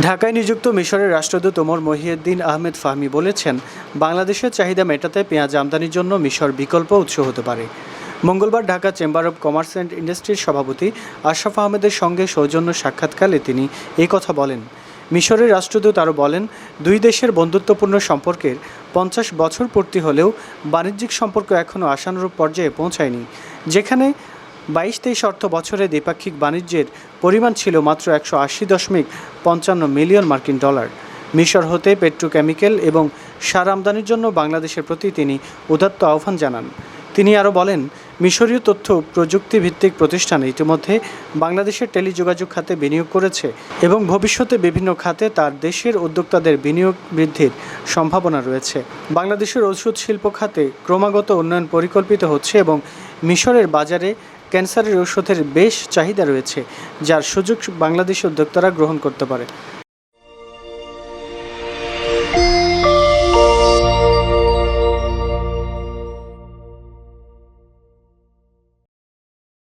ঢাকায় নিযুক্ত মিশরের রাষ্ট্রদূত ওমর মহিউদ্দিন আহমেদ ফাহমি বলেছেন, বাংলাদেশের চাহিদা মেটাতে পেঁয়াজ আমদানির জন্য মিশর বিকল্প উৎস হতে পারে। মঙ্গলবার Dhaka chamber of commerce and ইন্ডাস্ট্রির সভাপতি আশরাফ আহমেদের সঙ্গে সৌজন্য সাক্ষাৎকালে তিনি এই কথা বলেন। মিশরের রাষ্ট্রদূত আরও বলেন, দুই দেশের বন্ধুত্বপূর্ণ সম্পর্কের পঞ্চাশ বছর পূর্তি হলেও বাণিজ্যিক সম্পর্ক এখনও আশানুরূপ পর্যায়ে পৌঁছায়নি, যেখানে বাইশ তেইশ অর্থ বছরে দ্বিপাক্ষিক বাণিজ্যের পরিমাণ ছিল মাত্র একশো আশি দশমিক পঞ্চান্ন মিলিয়ন মার্কিন ডলার। মিশর হতে পেট্রোকেমিক্যাল এবং সার আমদানির জন্য বাংলাদেশের প্রতি তিনি উদাত্ত আহ্বান জানান। তিনি আরও বলেন, মিশরীয় তথ্য প্রযুক্তি ভিত্তিক প্রতিষ্ঠান ইতিমধ্যে বাংলাদেশের টেলিযোগাযোগ খাতে বিনিয়োগ করেছে এবং ভবিষ্যতে বিভিন্ন খাতে তার দেশের উদ্যোক্তাদের বিনিয়োগ বৃদ্ধির সম্ভাবনা রয়েছে। বাংলাদেশের ওষুধ শিল্প খাতে ক্রমাগত উন্নয়ন পরিকল্পিত হচ্ছে এবং মিশরের বাজারে ক্যান্সারের ওষুধের বেশ চাহিদা রয়েছে যার সুযোগ বাংলাদেশি উদ্যোক্তারা গ্রহণ করতে পারে।